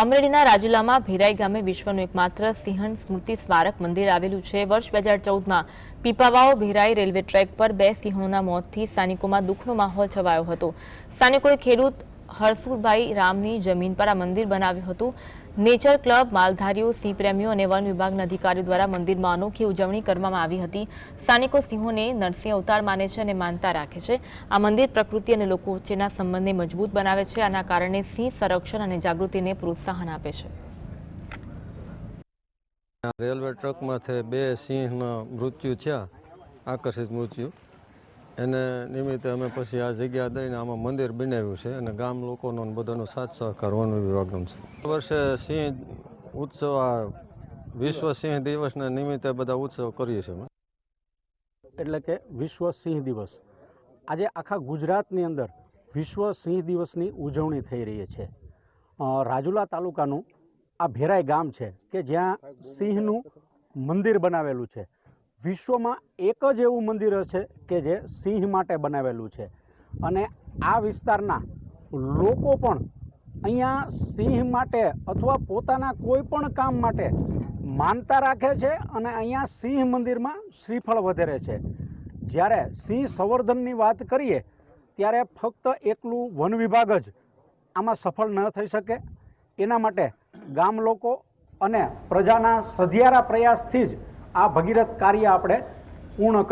અમરેલીના રાજુલામાં ભેરાઈ ગામે વિશ્વનું એકમાત્ર સિંહણ સ્મૃતિ સ્મારક મંદિર આવેલું છે. વર્ષ બે હજાર ચૌદમાં પીપાવાઓ ભેરાઈ રેલવે ટ્રેક પર બે સિંહોના મોતથી સ્થાનિકોમાં દુઃખનો માહોલ છવાયો હતો. સ્થાનિકોએ ખેડૂત હરસુરભાઈ રામની જમીન પર આ મંદિર બનાવ્યું હતું. નેચર ક્લબ માલધારીઓ સિંહ પ્રેમીઓ અને વન વિભાગના અધિકારીઓ દ્વારા મંદિરમાં અનોખી ઉજવણી કરવામાં આવી હતી. સ્થાનિકો સિંહોને નરસિંહ અવતાર માને છે અને માનતા રાખે છે. આ મંદિર પ્રકૃતિ અને લોકો વચ્ચેના સંબંધને મજબૂત બનાવે છે. આના કારણે સિંહ સંરક્ષણ અને જાગૃતિને પ્રોત્સાહન આપે છે. રેલવે ટ્રકમાંથી બે સિંહના મૃત્યુ થયા. આકર્ષિત મૃત્યુ. એને નિમિત્તે અમે પછી આ જગ્યા દઈને આમાં મંદિર બનાવ્યું છે અને ગામ લોકોનો બધાનો સાથ સહકાર વન વિભાગનો છે વર્ષે સિંહ ઉત્સવ, આ વિશ્વ સિંહ દિવસના નિમિત્તે બધા ઉત્સવ કરીએ છીએ એટલે કે વિશ્વ સિંહ દિવસ. આજે આખા ગુજરાતની અંદર વિશ્વ સિંહ દિવસની ઉજવણી થઈ રહી છે. રાજુલા તાલુકાનું આ ભેરાઈ ગામ છે કે જ્યાં સિંહનું મંદિર બનાવેલું છે. વિશ્વમાં એક જ એવું મંદિર છે કે જે સિંહ માટે બનાવેલું છે. અને આ વિસ્તારના લોકો પણ અહીંયા સિંહ માટે અથવા પોતાના કોઈ પણ કામ માટે માનતા રાખે છે અને અહીંયા સિંહ મંદિરમાં શ્રીફળ વધેરે છે. જ્યારે સિંહ સંવર્ધનની વાત કરીએ, ત્યારે ફક્ત એકલું વન વિભાગ જ આમાં સફળ ન થઈ શકે. એના માટે ગામ લોકો અને પ્રજાના સધિયારા પ્રયાસથી જ આ ભગીરથ કાર્ય આપણે પૂર્ણ